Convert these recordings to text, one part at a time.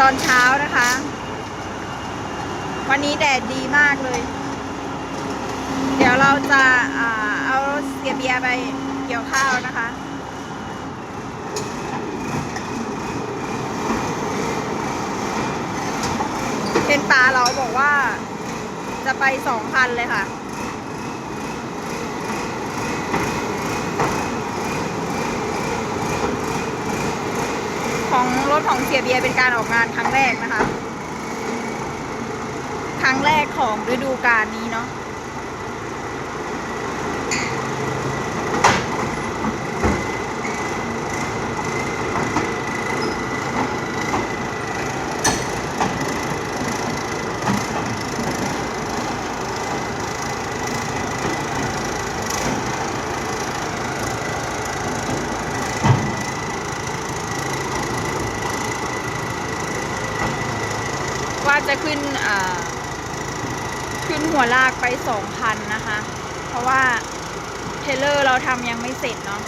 ตอนเช้านะคะ วันนี้แดดดีมากเลย เดี๋ยวเราจะอาเอารถเสียเบียร์ไปเกี่ยวข้าวนะคะเป็นปลาเราบอกว่าจะไปสองพันเลยค่ะ ของรถของเสียเบียร์เป็นการออกงานครั้งแรกนะคะ ครั้งแรกของฤดูกาลนี้เนาะ ว่าจะขึ้นขึ้นหัวลากไปสองพันนะคะ เพราะว่าเทเลอร์เราทำยังไม่เสร็จเนาะ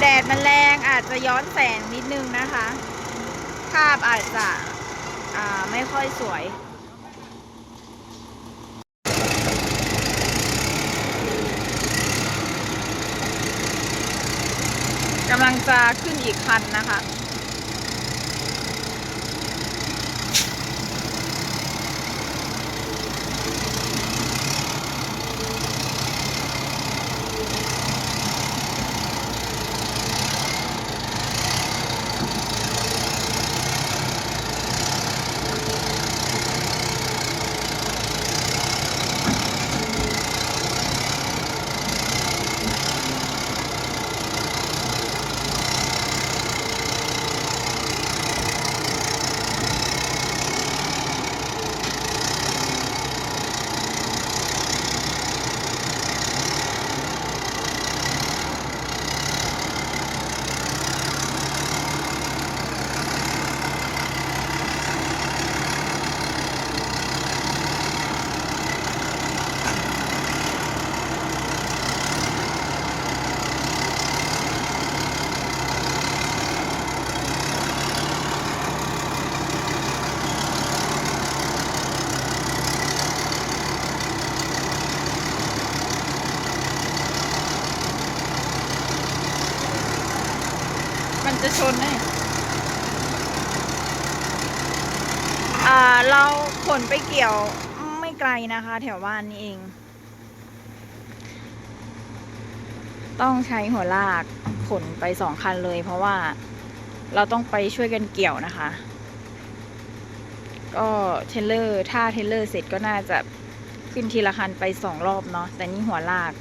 แดดมันแรงอาจจะย้อนแสงนิดนึงนะคะ ภาพอาจจะไม่ค่อยสวยกำลังจะขึ้นอีกคันนะคะ จะชนแน่อ่าเราขนไปเกี่ยวไม่ไกลนะคะ แถวบ้านนี่เอง ต้องใช้หัวลากขนไปสองคันเลย เพราะว่าเราต้องไปช่วยกันเกี่ยวนะคะ ก็เทเลอร์ถ้าเทเลอร์เสร็จก็น่าจะขึ้นทีละคันไปสองรอบเนาะแต่นี่หัวลาก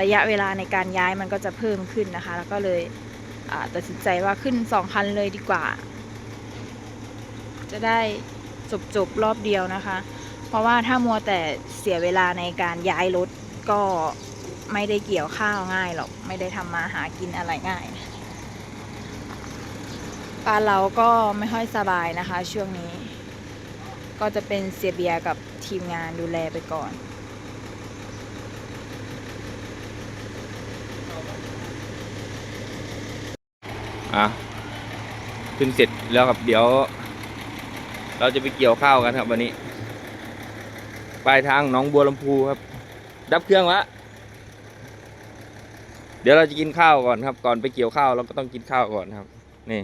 ระยะเวลาในการย้ายมันก็จะเพิ่มขึ้นนะคะ แล้วก็เลย ตัดสินใจว่าขึ้นสองคันเลยดีกว่า จะได้จบจบรอบเดียวนะคะ เพราะว่าถ้ามัวแต่เสียเวลาในการย้ายรถก็ไม่ได้เกี่ยวข้าวง่ายหรอก ไม่ได้ทำมาหากินอะไรง่ายนะบ้านเราก็ไม่ค่อยสบายนะคะ ช่วงนี้ ก็จะเป็นเสียเบียกับทีมงานดูแลไปก่อน อะขึ้นเสร็จแล้วครับเดี๋ยว เราจะไปเกี่ยวข้าวกันครับวันนี้ ปลายทางหนองบัวลำพูครับ ดับเครื่องวะเดี๋ยวเราจะกินข้าวก่อนครับ ก่อนไปเกี่ยวข้าวเราก็ต้องกินข้าวก่อนครับ นี่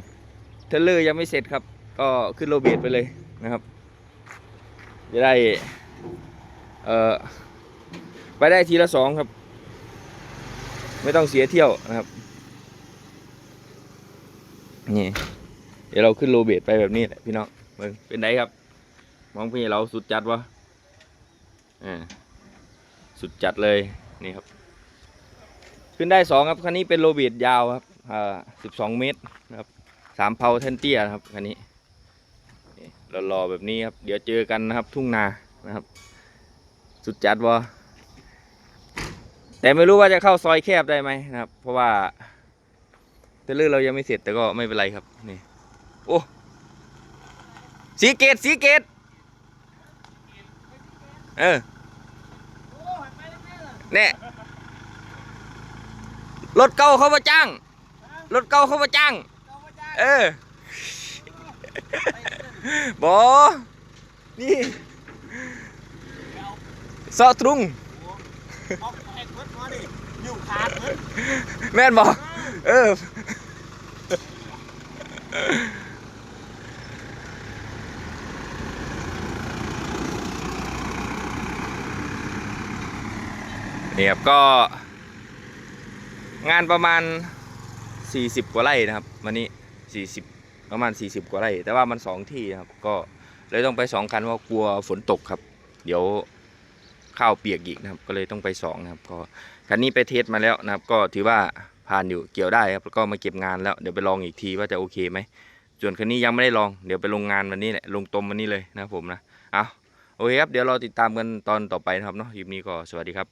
เทเลอร์ยังไม่เสร็จครับ ก็ขึ้นโรเบตไปเลยนะครับ จะได้ เอ่อ ไปได้ทีละสองครับ ไม่ต้องเสียเที่ยวนะครับ นี่ เดี๋ยวเราขึ้นโรเบตไปแบบนี้แหละพี่น้องเบิ่งเป็นไงครับ มองพี่เราสุดจัดวะอ่าสุดจัดเลยนี่ครับ ขึ้นได้สองครับคันนี้เป็นโรเบตยาวครับอ่าสิบสองเมตรครับสามเพาเทนเตียครับคันนี้นี่เรารอแบบนี้ครับ เดี๋ยวเจอกันนะครับ ทุ่งนานะครับ สุดจัดวะแต่ไม่รู้ว่าจะเข้าซอยแคบได้ไหมนะครับ เพราะว่า เทรลเลอร์เรายังไม่เสร็จแต่ก็ไม่เป็นไรครับนี่โอ้สีเกตสีเกตเออเนี่ยรถเก่าเขามาจ้างรถเก่าเขามาจ้าง เออบอนี่เสาะตรุงเอาแอกเบิดมาดิอยู่ขาดเบิดแม่นบอเออ นี่ครับก็ งานประมาณ 40 กว่าไร่นะครับ วันนี้ 40 ประมาณ 40 กว่าไร่ แต่ว่ามันสองที่นะครับ ก็เลยต้องไปสองคันเพราะกลัวฝนตกครับ เดี๋ยวข้าวเปียกอีกนะครับ ก็เลยต้องไปสองนะครับก็คันนี้ไปเทสมาแล้วนะครับ ก็ถือว่า ผ่านอยู่เกี่ยวได้ครับแล้วก็มาเก็บงานแล้วเดี๋ยวไปลองอีกทีว่าจะโอเคไหมส่วนคันนี้ยังไม่ได้ลองเดี๋ยวไปลงงานวันนี้แหละลงตมวันนี้เลยนะครับผมนะเอาโอเคครับเดี๋ยวเราติดตามกันตอนต่อไปนะครับเนาะคลิปนี้ก็สวัสดีครับ